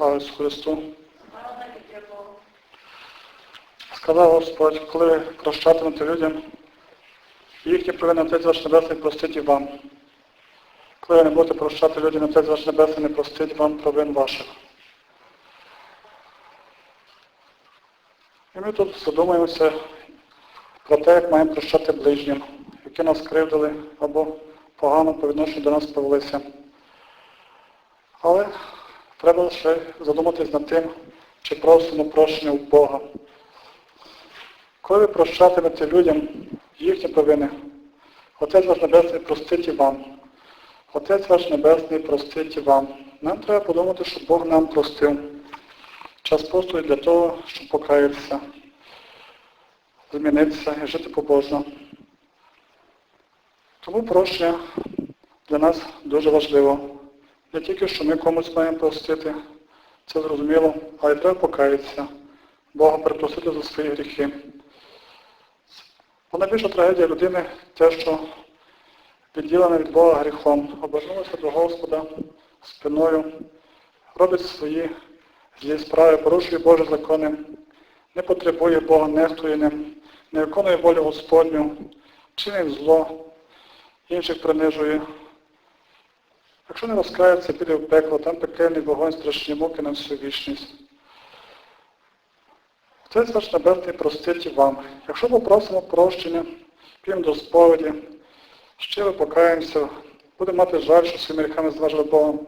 Слава Ісусу Христу. Сказав Господь, коли прощатимете людям, їхні провини Отець ваш Небесний простить і вам. Коли ви не будете прощати людям, Отець ваш Небесний не простить вам провин ваших. І ми тут задумаємося про те, як маємо прощати ближнім, які нас кривдили або погано по відношенню до нас повелися. Але треба ще задуматись над тим, чи просимо прощення у Бога. Коли ви прощатимете людям їхні провини, Отець ваш Небесний простить і вам. Отець ваш Небесний простить і вам. Нам треба подумати, що Бог нам простив. Час постою для того, щоб покаятися, змінитися і жити побожно. Тому прощення для нас дуже важливо. Не тільки, що ми комусь маємо простити, це зрозуміло, але треба покаятися, Бога припросити за свої гріхи. Бо найбільша трагедія людини те, що відділена від Бога гріхом, обернулася до Господа спиною, робить свої злі справи, порушує Божі закони, не потребує Бога, нехтує ним, не виконує волю Господню, чинить зло, інших принижує. Якщо не розкається, піде в пекло, там пекельний вогонь, страшні муки на всю вічність. Отець ваш Небесний простить вам. Якщо попросимо прощення, підемо до сповіді, щиро покаємося, будемо мати жаль, що своїми гріхами зважили Богом,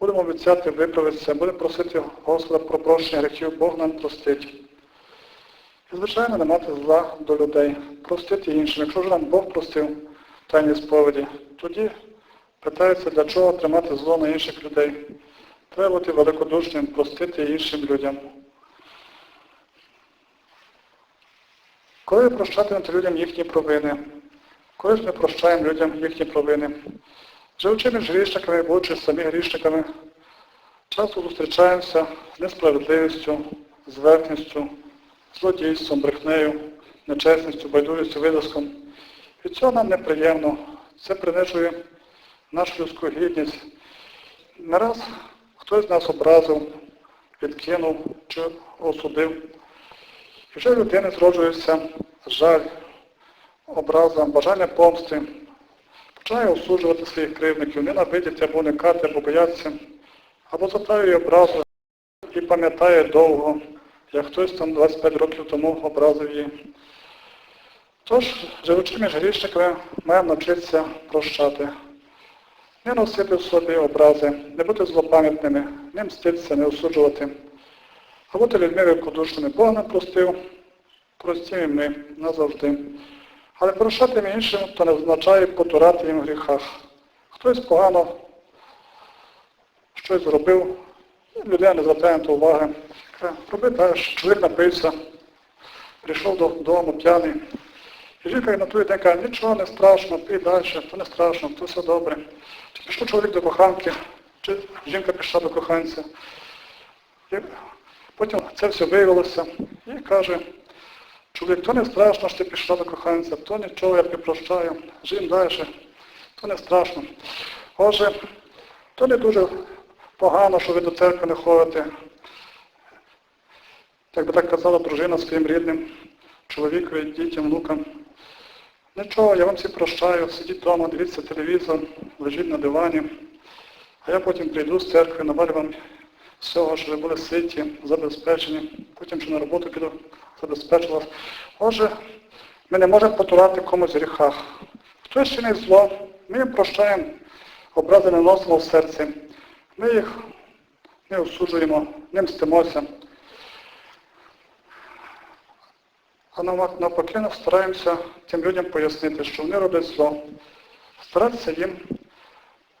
будемо обіцяти виправитися, будемо просити Господа про прощення гріхів, Бог нам простить. І, звичайно, не мати зла до людей, простити іншим. Якщо ж нам Бог простив в тайній сповіді, тоді питається, для чого тримати зло на інших людей. Треба бути великодушним, простити іншим людям. Коли прощатимете людям їхні провини, коли ж ми прощаємо людям їхні провини, живучи між грішниками, будучи самі грішниками, часто зустрічаємося з несправедливістю, з верхністю, злодійством, брехнею, нечесністю, байдужістю, видаском. Від цього нам неприємно. Це принижує нашу людську гідність. Не раз хтось нас образив, відкинув чи осудив. І вже в людини зроджується жаль, образа, бажання помсти, починає осуджувати своїх кривдників, ненавидіти або уникати, або боятися, або затаює образу і пам'ятає довго, як хтось там 25 років тому образив її. Тож, живучи між грішниками, маємо навчитися прощати. Не носити в собі образи, не бути злопам'ятними, не мститися, не осуджувати. А бути людьми великодушними. Бог нам простив, прості ми назавжди. Але прощати іншим, то не означає потурати їм в гріхах. Хтось погано щось зробив, людина не звертає на уваги. Роби так, чоловік напився, прийшов додому п'яний. Жінка той день каже, нічого не страшно, пий далі, то не страшно, то все добре. Чи пішов чоловік до коханки, чи жінка пішла до коханця. І потім це все виявилося і каже, чоловік, то не страшно, що ти пішла до коханця, то нічого, я припрощаю, жив далі, то не страшно. Отже, то не дуже погано, що ви до церкви не ходите. Як би так казала дружина своїм рідним, чоловікові, дітям, внукам. Нічого, я вам всі прощаю, сидіть вдома, дивіться телевізор, лежіть на дивані, а я потім прийду з церкви, навалю вам всього, що ви були ситі, забезпечені, потім ще на роботу піду, забезпечу вас. Отже, ми не можемо потурати комусь гріхах. Хтось чинить зло, ми їм прощаємо, образи не носимо в серці. Ми їх не осуджуємо, не мстимося. А навпаки стараємося тим людям пояснити, що вони роблять зло. Старатися їм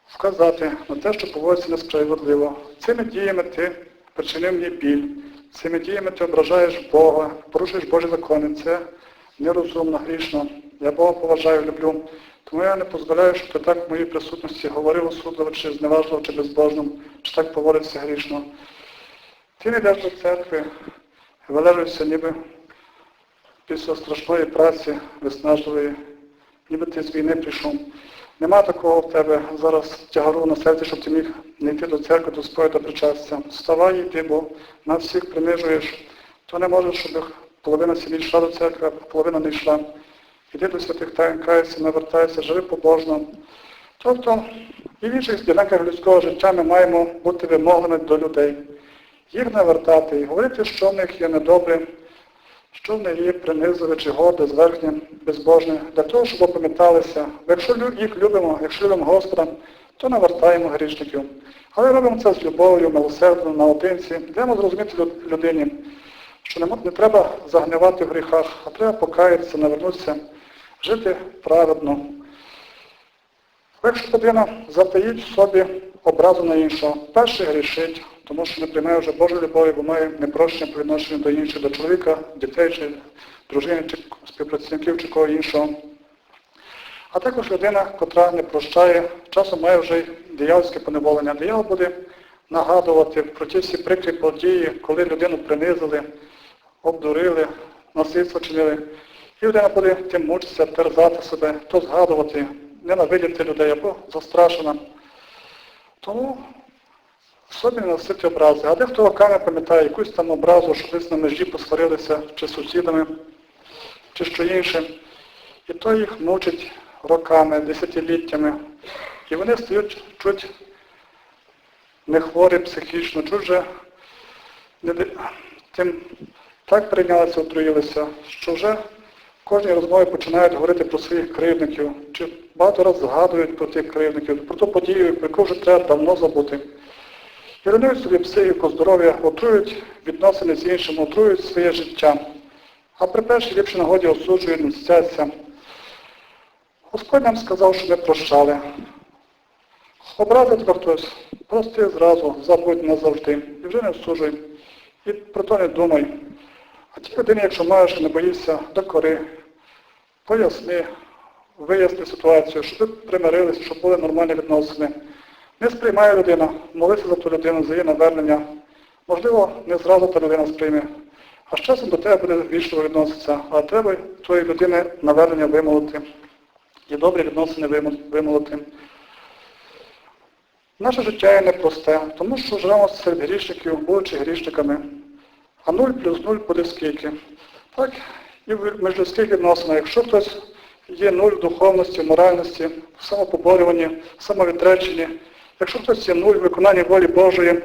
вказати на те, що поводиться несправедливо. Цими діями ти причинив мені біль, цими діями ти ображаєш Бога, порушуєш Божі закони. Це нерозумно, грішно. Я Бога поважаю, люблю. Тому я не дозволяю, щоб ти так в моїй присутності говорив осудливо, чи зневажливо, чи безбожно, чи так поводиться грішно. Ти не йдеш до церкви, вилежуєшся ніби після страшної праці, виснажливої, ніби ти з війни прийшов. Нема такого в тебе зараз тягару на серці, щоб ти міг не йти до церкви, до сповіда причастя. Вставай йди, бо нас всіх принижуєш. То не можеш, щоб половина сім'ї йшла до церкви, а половина не йшла. Іди до святих таїн, кайся, навертайся, живи побожно. Тобто і в інших ділянках людського життя ми маємо бути вимогливими до людей. Їх навертати і говорити, що в них є недобре, що в принизливе чи горде, зверхнє, безбожне, для того, щоб опам'яталися. Якщо їх любимо, якщо любимо Господа, то навертаємо грішників. Але робимо це з любов'ю, милосердно, наодинці, даємо зрозуміти людині, що не треба загнивати в гріхах, а треба покаятися, навернутися, жити праведно. Якщо людина затаїть в собі образу на іншого, перший грішить, тому що не приймає вже Божої любові, бо має непрощення по відношенню до інших, до чоловіка, дітей, чи дружини, чи співпрацівників, чи кого іншого. А також людина, котра не прощає, часом має вже диявольське поневолення. Диявол буде нагадувати про ті всі прикрі події, коли людину принизили, обдурили, насильство чинили. І людина буде тим мучитися, терзати себе, то згадувати, ненавидіти людей або застрашена. Тому собі не носити образи. А дехто роками пам'ятає якусь там образу, що десь на межі посварилися чи сусідами, чи що інше. І то їх мучить роками, десятиліттями. І вони стають чуть не хворі психічно, чуть вже не тим так прийнялися, отруїлися, що вже в кожній розмові починають говорити про своїх кривдників, чи багато разів згадують про тих кривдників, про ту подію, про яку вже треба давно забути. Руйнують собі психіку, здоров'я, отрують відносини з іншим, отрують своє життя. А при першій ліпшій нагоді осуджують, мстяться. Господь нам сказав, що ми прощали. Образив тебе хтось, прости зразу, забудь назавжди. І вже не осуджуй. І про то не думай. А ті людині, якщо маєш, не боїшся, докори, поясни, виясни ситуацію, щоб ви примирилися, щоб були нормальні відносини. Не сприймає людина, молися за ту людину, за її навернення. Можливо, не зразу та людина сприйме. А з часом до тебе буде вічливо відноситися, а треба тої людини навернення вимолити. І добрі відносини вимол- вимолити. Наше життя є непросте, тому що живемо серед грішників, будучи грішниками. А нуль плюс нуль буде скільки. Так, і в міжлюдських відносинах, якщо хтось є нуль в духовності, в моральності, в самопоборюванні, в самовітреченні, якщо хтось є нуль в виконанні волі Божої,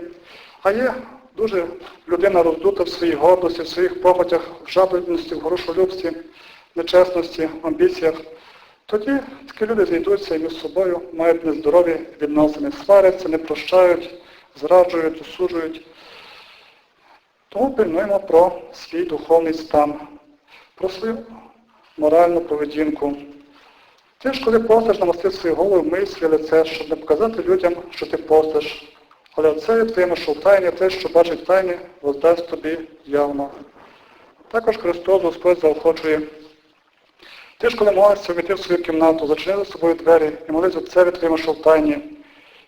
а є дуже людина роздута в своїй гордості, в своїх похотях, в жадібності, в грошолюбстві, нечесності, амбіціях, тоді такі люди зійдуться і між собою мають нездорові відносини, сваряться, не прощають, зраджують, осуджують. Тому пильнуємо про свій духовний стан, про свою моральну поведінку. Ти ж, коли постиш, намасти свою голову, своє лице, щоб не показати людям, що ти постиш. Але оце що в тайні, те, що бачить тайні, воздасть тобі явно. Також Христос Господь заохочує. Ти ж, коли молишся, увійти в свою кімнату, зачини за собою двері і молись отцеві твоєму, що в тайні.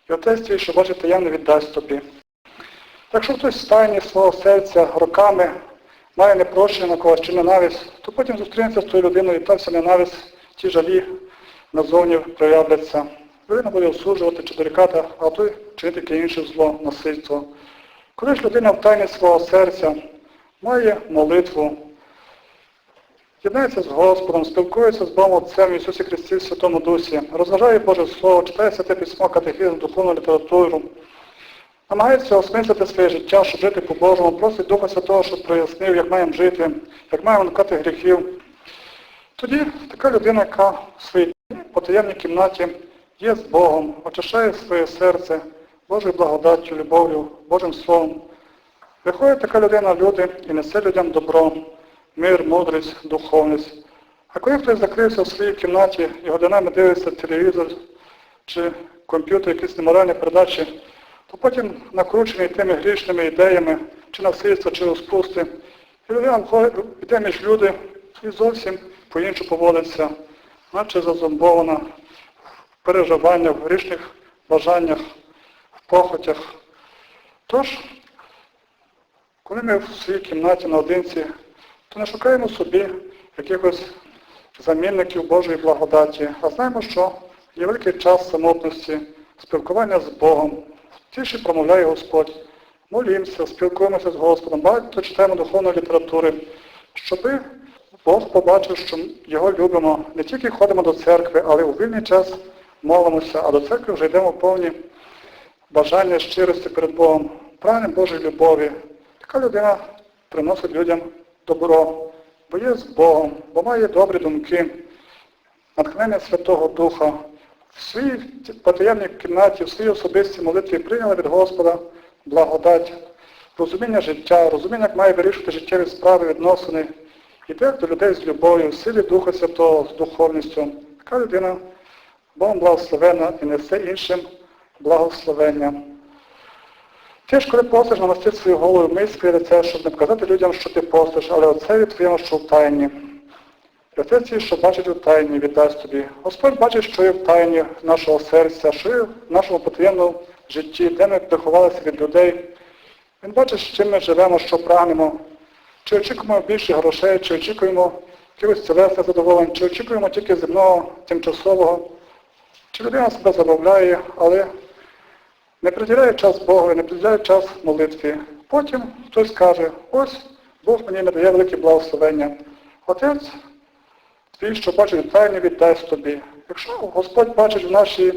І отець твій, що бачить таємне, віддасть тобі. Якщо хтось в тайні свого серця роками має непрощення на когось чи ненависть, то потім зустрінеться з тою людиною і та вся ненависть, ті жалі назовні проявляться. Людина буде осуджувати чи дорікати, а той чинити яке інше зло, насильство. Коли ж людина в тайні свого серця має молитву, єднається з Господом, спілкується з Богом Отцем Ісусі Христі в Святому Дусі, розважає Боже Слово, читає святе письмо, катехізм, духовну літературу, намагається осмислити своє життя, щоб жити по-божому, просить Духа Святого, щоб прояснив, як маємо жити, як маємо уникати гріхів. Тоді така людина, яка в своїй потаємній кімнаті є з Богом, очищає своє серце Божою благодаттю, любов'ю, Божим Словом. Виходить така людина в люди і несе людям добро, мир, мудрість, духовність. А коли хтось закрився в своїй кімнаті і годинами дивиться телевізор чи комп'ютер, якісь неморальні передачі, то потім накручений тими грішними ідеями, чи насильства, чи розпусти, і людина йде між люди і зовсім по-іншому поводиться, наче зазомбована в переживаннях, в грішних бажаннях, в похотях. Тож, коли ми в своїй кімнаті наодинці, то не шукаємо собі якихось замінників Божої благодаті, а знаємо, що є великий час самотності, спілкування з Богом. Тиші промовляє Господь. Молімося, спілкуємося з Господом, багато читаємо духовної літератури, щоби Бог побачив, що його любимо. Не тільки ходимо до церкви, але у вільний час молимося, а до церкви вже йдемо повні бажання щирості перед Богом, прагнем Божої любові. Така людина приносить людям добро, бо є з Богом, бо має добрі думки, натхнення Святого Духа. В своїй потаємній кімнаті, в своїй особистій молитві прийняли від Господа благодать, розуміння життя, розуміння, як має вирішувати життєві справи, відносини, іде до людей з любов'ю, в силі Духа Святого, з духовністю. Така людина Богом благословена і несе іншим благословення. Ти ж, коли постиш, намасти свою голову, своє лице, щоб не показати людям, що ти постиш, але оце твоєму, що в тайні. І отець, твій, що бачить у тайні, віддасть тобі. Господь бачить, що є в тайні нашого серця, що є в нашому потаємному житті, де ми приховалися від людей. Він бачить, з чим ми живемо, що прагнемо. Чи очікуємо більше грошей, чи очікуємо якихось тілесних задоволень, чи очікуємо тільки земного, тимчасового. Чи людина себе забавляє, але не приділяє час Богу, не приділяє час молитві. Потім хтось каже, ось Бог мені надає велике благословення. Отець твій, що бачить тайні, віддасть тобі. Якщо Господь бачить в, нашій,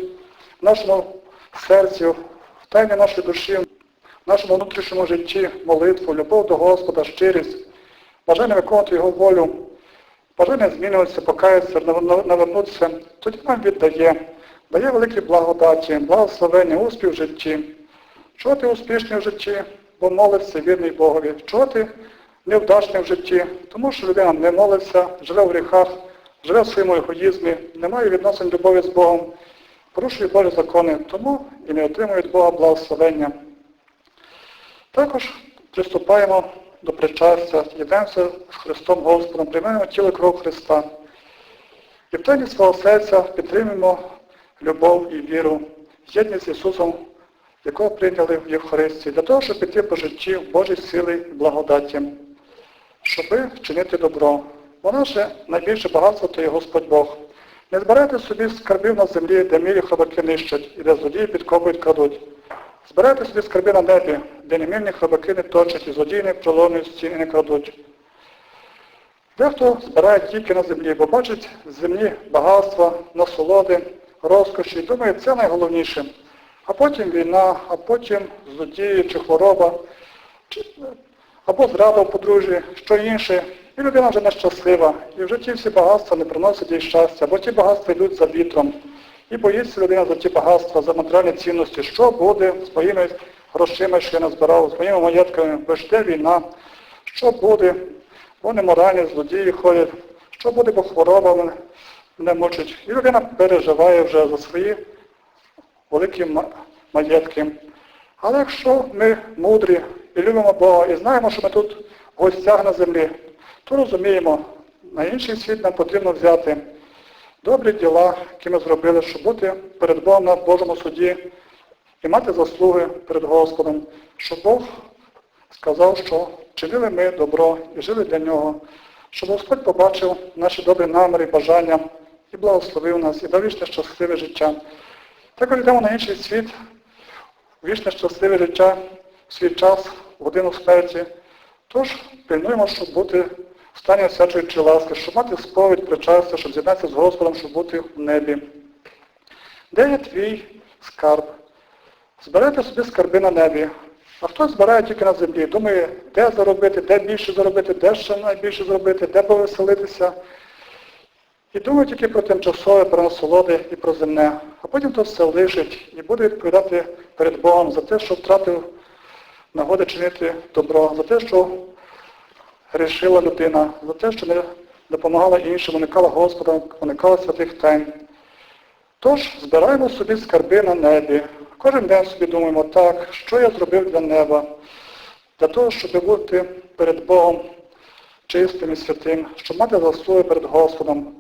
в нашому серці, в тайні нашої душі, нашому внутрішньому житті молитву, любов до Господа, щирість, бажання виконувати Його волю, бажання змінюватися, покаятися, навернутися, тоді нам віддає, дає великі благодаті, благословення, успіх в житті. Чого ти успішний в житті, бо молився вірний Богові. Чого ти невдачний в житті, тому що людина не молиться, живе в гріхах, живе в своєму егоїзмі, не має відносин любові з Богом, порушує Божі закони, тому і не отримує від Бога благословення. Також приступаємо до причастя, єдемося з Христом Господом, приймаємо тіло кров Христа. І в тайні свого серця підтримуємо любов і віру, єдність з Ісусом, якого прийняли в Євхаристії, для того, щоб піти по житті в Божій сили і благодаті, щоби вчинити добро. Бо наше найбільше багатство то є Господь Бог. Не збирайте собі скарбів на землі, де мілі хробаки нищать, і де злодії підкопують крадуть. Збирайте собі скарби на небі, де немільні хробаки не точать, і злодії не проломлюють стіни не крадуть. Дехто збирає тільки на землі, бо бачить в землі багатства, насолоди, розкоші, і думає, це найголовніше. А потім війна, а потім злодії чи хвороба, чи, або зрада в подружжі, що інше. І людина вже нещаслива. І в житті всі багатства не приносять їй щастя, бо ті багатства йдуть за вітром. І боїться людина за ті багатства, за матеріальні цінності, що буде з моїми грошима, що я назбирав, з моїми маєтками, бо жде війна, що буде, вони моральні, злодії ходять, що буде, бо хвороба мене мучить. І людина переживає вже за свої великі маєтки. Але якщо ми мудрі і любимо Бога, і знаємо, що ми тут в гостях на землі, то розуміємо, на інший світ нам потрібно взяти добрі діла, які ми зробили, щоб бути перед Богом на Божому суді і мати заслуги перед Господом, щоб Бог сказав, що чинили ми добро і жили для нього, щоб Господь побачив наші добрі наміри, бажання і благословив нас, і дав вічне щасливе життя. Також йдемо на інший світ, вічне щасливе життя, в свій час, в годину смерті. Тож пильнуємо, щоб бути стані освячуючої ласки, щоб мати сповідь, причастя, щоб з'єднатися з Господом, щоб бути в небі. Де є твій скарб? Збирайте собі скарби на небі. А хтось збирає тільки на землі, думає, де заробити, де більше заробити, де ще найбільше зробити, де повеселитися. І думає тільки про тимчасове, про насолоди і про земне. А потім то все лишить і буде відповідати перед Богом за те, що втратив нагоди чинити добро, за те, що грішила людина, за те, що не допомагала іншим, уникала Господа, уникала святих тайн. Тож збираємо собі скарби на небі. Кожен день собі думаємо, так, що я зробив для неба, для того, щоб бути перед Богом чистим і святим, щоб мати заслуги перед Господом.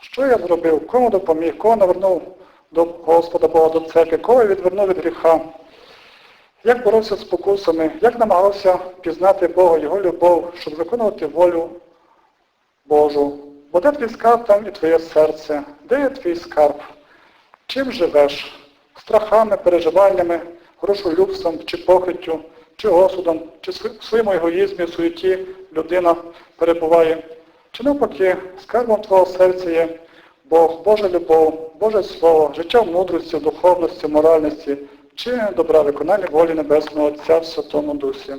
Що я зробив? Кому допоміг, кого навернув до Господа Бога, до церкви, кого я відвернув від гріха? Як боровся з спокусами, як намагався пізнати Бога, Його любов, щоб виконувати волю Божу. Бо де твій скарб, там і твоє серце. Де є твій скарб? Чим живеш? Страхами, переживаннями, грошолюбством, чи похиттю, чи осудом, чи в своєму егоїзмі, суєті людина перебуває. Чи навпаки, скарбом твого серця є Бог, Божа любов, Боже Слово, життя в мудрості, духовності, моральності, чи добра виконання волі Небесного Отця в Святому Дусі.